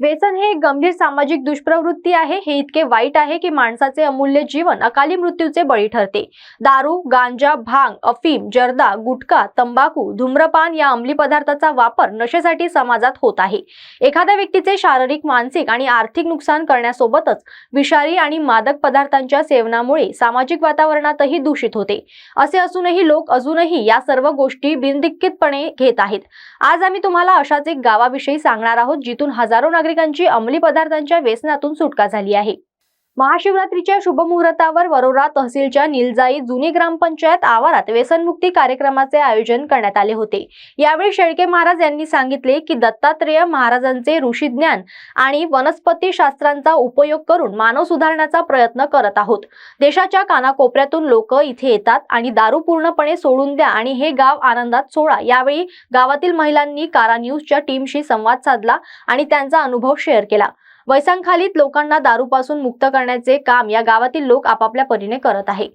व्यसन हे एक गंभीर सामाजिक दुष्प्रवृत्ती आहे. हे इतके वाईट आहे की माणसाचे अमूल्य जीवन अकाली मृत्यूचे बळी ठरते. दारू गांजा भांग अफीम जर्दा गुटखा तंबाखू धूम्रपान या अंमली पदार्थाचा वापर नशेसाठी समाजात होत आहे. एखाद्या व्यक्तीचे शारीरिक मानसिक आणि आर्थिक नुकसान करण्यासोबतच विषारी आणि मादक पदार्थांच्या सेवनामुळे सामाजिक वातावरणातही दूषित होते. असे असूनही लोक अजूनही या सर्व गोष्टी बिनदिक्कितपणे घेत आहेत. आज आम्ही तुम्हाला अशाच एक गावाविषयी सांगणार आहोत जिथून हजारो नागरिक नागरिकांची अंमली पदार्थांच्या व्यसनातून सुटका झाली आहे. महाशिवरात्रीच्या शुभमुहूर्तावर वरोरा तहसीलच्या निलजाई जुनी ग्रामपंचायत आवारात व्यसनमुक्ती कार्यक्रमाचे आयोजन करण्यात आले होते. यावेळी शेळके महाराज यांनी सांगितले की दत्तात्रेय महाराजांचे ऋषी ज्ञान आणि वनस्पती शास्त्रांचा उपयोग करून मानव सुधारण्याचा प्रयत्न करत आहोत. देशाच्या कानाकोपऱ्यातून लोक इथे येतात आणि दारू पूर्णपणे सोडून द्या आणि हे गाव आनंदात सोडा. यावेळी गावातील महिलांनी कारा न्यूजच्या टीमशी संवाद साधला आणि त्यांचा अनुभव शेअर केला. वैसांखालीत लोकांना दारूपासून मुक्त करण्याचे काम या गावातील लोक आपापल्या परीने करत आहे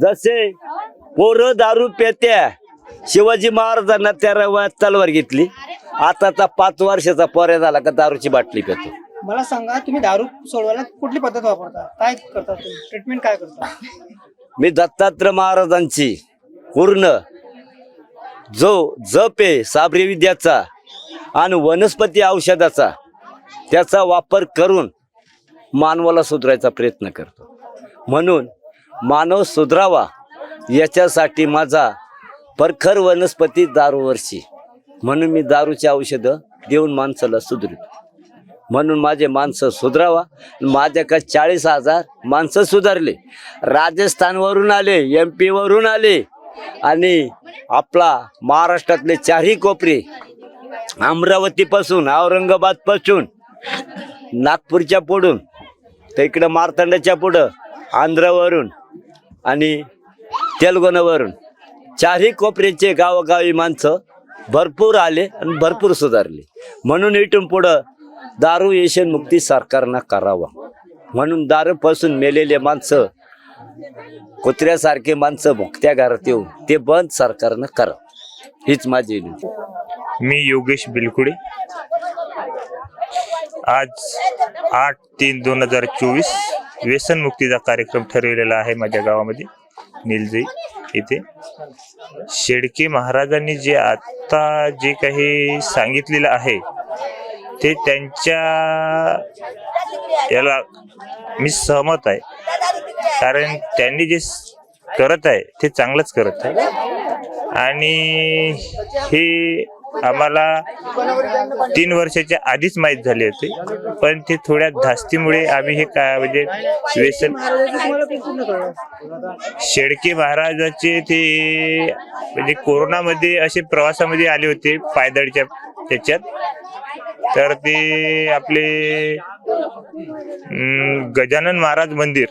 जसे पोरं दारू पेत्या शिवाजी महाराजांना वयात तलवार घेतली. आताचा पाच वर्षाचा पोऱ्या झाला का दारूची बाटली पेतो. मला सांगा तुम्ही दारू सोडवायला कुठली पद्धत वापरता? काय करता तुम्ही? ट्रीटमेंट काय करता? मी दत्तात्रय महाराजांची पूर्ण जो जप आहे साबरी विद्याचा आणि वनस्पती औषधाचा त्याचा वापर करून मानवाला सुधारायचा प्रयत्न करतो. म्हणून मानव सुधरावा याच्यासाठी माझा परखर वनस्पती दारूवरची म्हणून मी दारूची औषधं देऊन माणसाला सुधरतो. म्हणून माझे माणसं सुधरावा. माझ्याकडे चाळीस हजार माणसं सुधारले. राजस्थानवरून आले एम वरून आले. आणि आपला महाराष्ट्रातले चारही कोपरे अमरावतीपासून औरंगाबादपासून नागपूरच्या पुढून तर इकडं मारतंडाच्या पुढं आंध्रावरून आणि तेलगोनावरून चारही कोपऱ्याचे गावोगावी माणसं भरपूर आले आणि भरपूर सुधारले. म्हणून इथून पुढं दारू येशन मुक्ती सरकारनं करावा. म्हणून दारूपासून मेलेले माणसं कुत्र्यासारखे माणसं भुकत्या घरात येऊन ते बंद सरकारनं करा हीच माझी विनंती. मी योगेश बिलकुडे. आज आठ तीन दोन हजार चोवीस व्यसनमुक्तीचा कार्यक्रम ठरवलेला आहे माझ्या गावामध्ये. निलजई इथे. शेडके महाराजांनी जे आत्ता जे काही सांगितलेलं आहे ते त्यांच्या याला मी सहमत आहे. कारण त्यांनी जे करत आहे ते चांगलंच करत आहे. आणि हे आम्हाला तीन वर्षाच्या आधीच माहीत झाले होते. पण ते थोड्या धास्तीमुळे आम्ही हे काय म्हणजे व्यसन शेडके शेळके महाराजाचे ते म्हणजे कोरोनामध्ये असे प्रवासामध्ये आले होते पायदळच्या त्याच्यात. तर ते आपले गजानन महाराज मंदिर.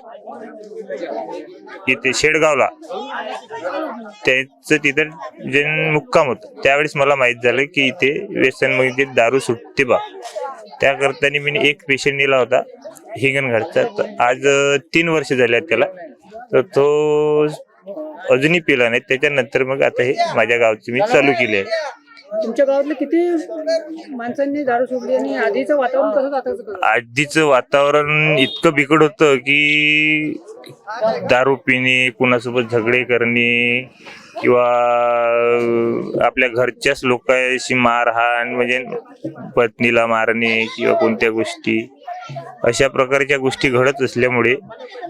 इथे शेडगावला. त्याचं तिथं जे मुक्काम होत त्यावेळेस मला माहीत झालं की इथे व्यसन म्हणजे दारू सुटते बा. त्याकरता मी एक पेशंट नेला होता हिंगणघाटचा. तर आज तीन वर्ष झाले त्याला. तर तो अजूनही पिला नाही. त्याच्यानंतर मग आता हे माझ्या गावचे मी चालू केले आहे तुमच्या गावातले किती माणसांनी दारू सोडली आणि आधीचं वातावरण कसं आताचं आधीचं वातावरण इतकं बिकट होतं की दारू पिणे कुणासोबत झगडे करणे किंवा आपल्या घरच्याच लोकांशी मारहाण म्हणजे पत्नीला मारणे किंवा कोणत्या गोष्टी. अशा प्रकारच्या गोष्टी घडत असल्यामुळे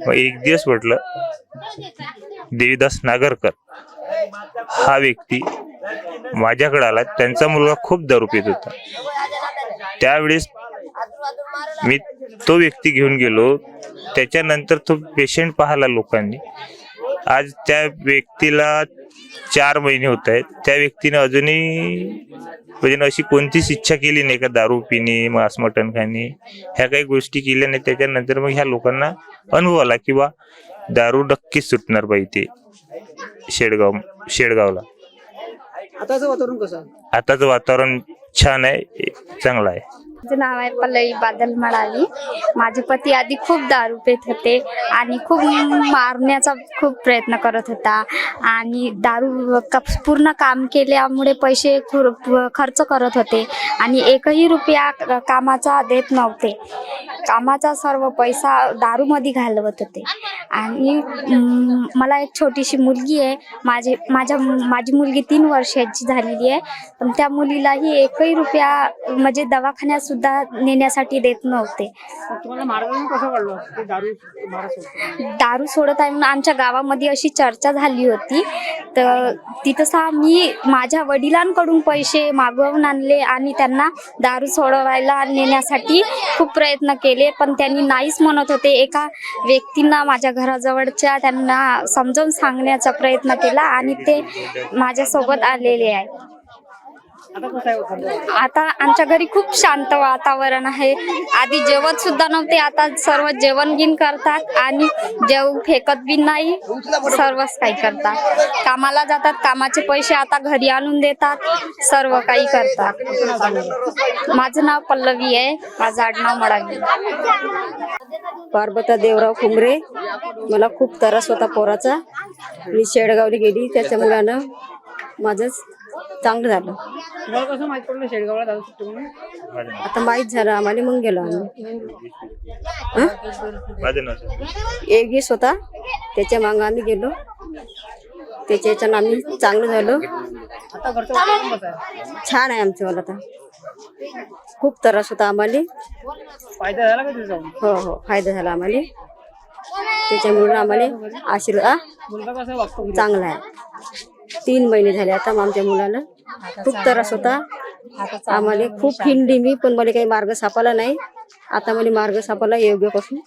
मग एक दिवस म्हटलं देवीदास नागरकर हा व्यक्ती माझ्याकडे आला त्यांचा मुलगा खूप दारू पित होता. त्यावेळेस मी तो व्यक्ती घेऊन गेलो. त्याच्यानंतर तो पेशंट पाहिला लोकांनी. आज त्या व्यक्तीला चार महिने होत आहेत. त्या व्यक्तीने अजूनही म्हणजे अशी कोणतीच इच्छा केली नाही का दारू पिणे मांस मटण खाणे ह्या काही गोष्टी केल्या नाही. त्याच्यानंतर मग ह्या लोकांना अनुभव आला किंवा दारू नक्कीच सुटणार पाहिजे शेडगाव शेडगावला. आताचं वातावरण कसं आताचं वातावरण छान आहे चांगलं आहे. माझं नाव आहे पल्लवी बादल मडावी. माझे पती आधी खूप दारू पित होते आणि खूप मारण्याचा खूप प्रयत्न करत होता. आणि दारू कप- पूर्ण काम केल्यामुळे पैसे खुर- खर्च करत होते. आणि एकही रुपया कामाचा देत नव्हते. कामाचा सर्व पैसा दारूमध्ये घालवत होते. आणि मला एक छोटीशी मुलगी आहे. माझे माझ्या माझी मुलगी तीन वर्षाची झालेली आहे. पण त्या मुलीलाही एकही रुपया म्हणजे दवाखान्यात सुद्धा नेण्यासाठी देत नव्हते. दारू सोडतो आहे म्हणून आमच्या गावामध्ये अशी चर्चा झाली होती. तर तिथं मी माझ्या वडिलांकडून पैसे मागवून आणले आणि त्यांना दारू सोडवायला नेण्यासाठी खूप प्रयत्न केले पण त्यांनी नाहीच म्हणत होते. एका व्यक्तींना माझ्या घराजवळच्या त्यांना समजावून सांगण्याचा प्रयत्न केला आणि ते माझ्यासोबत आलेले आहे. आता आमच्या घरी खूप शांत वातावरण आहे. आधी जेवत सुद्धा नव्हते आता सर्व जेवण गिन करतात आणि जेव फेकत बी नाही सर्वच काही करतात. कामाला जातात कामाचे पैसे आता घरी आणून देतात सर्व काही करतात. माझं नाव पल्लवी आहे माझं आडनाव मडावी. पार्वता देवराव कुंबरे मला खूप त्रास होता पोराचा. मी शेडगावला गेली त्याच्या मुलानं माझं चांगलं झालं. तुम्हाला कसं माहीत पडलं शेडगावला दारू सुटतो म्हणून? आता माहीत झालं आम्हाला मग गेलो आम्ही. हं? एक होता त्याच्या मागं आम्ही गेलो. त्याच्या याच्यानं आम्ही चांगलं झालो. आता घरचं वातावरण कसं आहे? छान आहे आमचं मला आता. खूप त्रास होता आम्हाला. फायदा झाला का तिथे जाऊन हो हो फायदा झाला आम्हाला. त्याच्यामुळे आम्हाला आशीर्वाद मुलगा कसा वागतो? घरी? चांगला आहे. तीन महिने झाले आता आमच्या मुलाला. खूप त्रास होता. आम्हाला खूप हिंडी मी पण मला काही मार्ग सापडला नाही. आता मला मार्ग सापडला योग्य कसून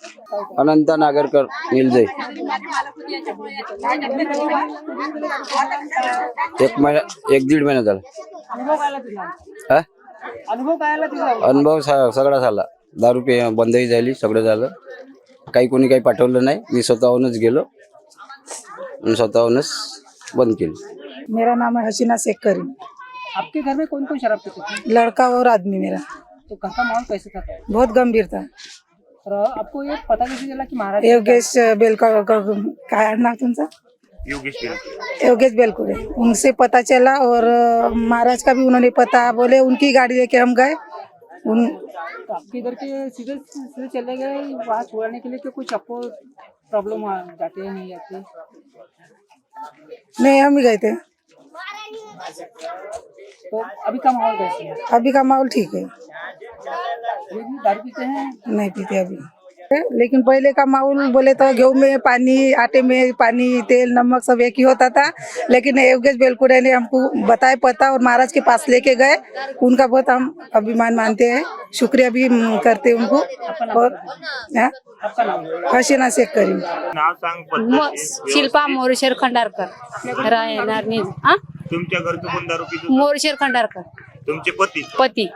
अनंत नागरकर निलजय. एक महिना एक दीड महिना झाला. अनुभव हा? अनुभव सा- सगळा झाला. दारू पे बंदही झाली सगळं झालं. काही कोणी काही पाठवलं नाही. मी स्वतःहूनच गेलो. स्वतःहूनच बंद केली. मेरा नाम है हसीना शेख करीम आपके घर में कौन कौन शराब पीते थे? लड़का और आदमी मेरा। तो घर का माहौल कैसे था? बहुत गंभीर था। और आपको ये पता कैसे चला कि महाराज योगेश बेलका काय नाम तुमचा योगेश बिलकुल योगेश बेलकुड़े उनसे पता चला और महाराज का भी उन्होंने पता बोले उनकी गाड़ी लेके हम गए। उन तो आपके इधर के सीधे सीधे चले गए वहाँ छोड़ने के लिए कि कुछ आपको प्रॉब्लम जाते नहीं जाते नहीं हम ही गए थे तो. अभी का माहौल कैसे है? अभी का माहौल ठीक है. दारू पीते हैं? नहीं पीते अभी. लेकिन पहले का माहौल बोले तो गेहूँ में पानी आटे में पानी तेल नमक सब एक ही होता था। लेकिन योगेश बेलकुड़े ने हमको बताया पता और महाराज के पास लेके गए। उनका बहुत हम अभिमान मानते हैं। शुक्रिया भी करते उनको। और हाँ, आपका नाम हसीना शेख करीम। नाव सांग शिल्पा मोरेश्वर खंडारकर। राहणार तुमच्या घरचं कोण दारू पितो मोरेश्वर खंडारकर। तुमचे पती? पती.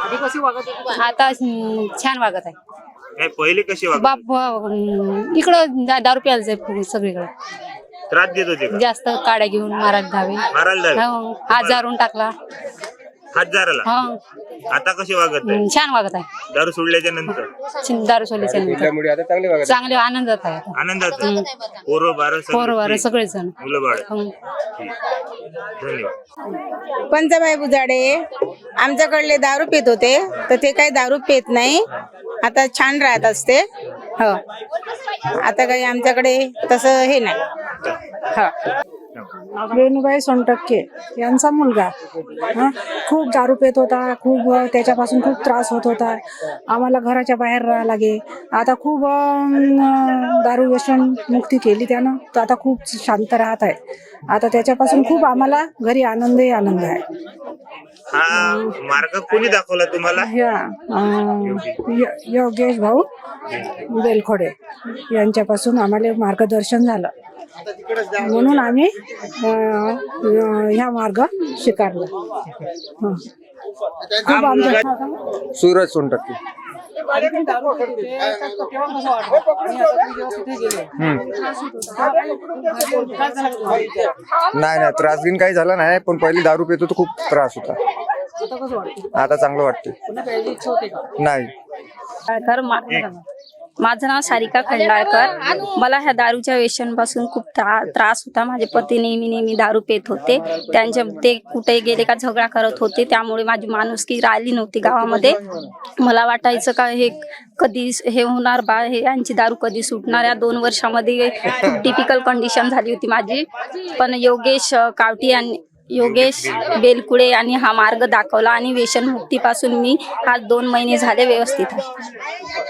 आधी कशी वागत आता छान वागत आहे. काय पहिले कसे वागत बाप इकडं दा- दारू प्यायला जाय सगळीकडे. त्रास देत होते का? जास्त काड्या घेऊन मारायला धावे. मारायला जावे? हो, हात जारून टाकला. हातजाराला हा. आता कसे वागत आहे? छान वागत आहे. दारू सोडल्याच्या नंतर? दारू सोडल्याच्या नंतर. चांगले आनंदात आहे. आनंदात? पोरं बारं सगळे पोरं वारं free. सगळेजण. मुलं बाळ. हं. धन्यवाद. बुजाडे आमच्याकडले दारू पित होते तर ते काही दारू पित नाही. आता छान राहत असते. हो. आता काही आमच्याकडे तसं हे नाही. हो. वेणुबाई सोनटक्के यांचा मुलगा. हा? खूप दारू पेत होता खूप त्याच्यापासून खूप त्रास होत होता. आम्हाला घराच्या बाहेर राहावं लागे. आता खूप दारू व्यसन मुक्ती केली त्यानं तर आता खूप शांत राहत आहे. आता त्याच्यापासून खूप आम्हाला घरी आनंदही आनंद आहे. हा मार्ग कोणी दाखवला तुम्हाला? ह्या अं, य- योगेश भाऊ बेलखोडे यांच्यापासून आम्हाला मार्गदर्शन झालं. म्हणून आम्ही अं, ह्या मार्ग स्वीकारला. हं. खूप आमच्या सूरज सोनटक्के. दारू पित. होते तर तेव्हा कसं वाटलं आणि आता तुम्ही जेव्हा तिथे गेले. काय झालं तुम्हाला? नाही नाही त्रास घेऊन काही झाला नाही पण पहिले दारू पितो तर खूप त्रास होता. आता कसं वाटतं? आता चांगलं वाटते पुन्हा प्यायची इच्छा होते का? नाही. माझं नाव सारिका खंडाळकर. मला ह्या दारूच्या व्यसनपासून खूप त्रास होता. माझे पती नेहमी नेहमी दारू पेत होते. त्यांच्या ते कुठे गेले का झगडा करत होते. त्यामुळे माझी माणुसकी राहिली नव्हती गावामध्ये. मला वाटायचं का हे कधी हे होणार बा? हे यांची दारू कधी सुटणार? या दोन वर्षामध्ये खूप डिफिकल्ट कंडिशन झाली होती माझी. पण योगेश कावटी यांनी योगेश बेलकुडे यांनी हा मार्ग दाखवला आणि व्यसनमुक्तीपासून मी आज दोन महिने झाले व्यवस्थित आहे.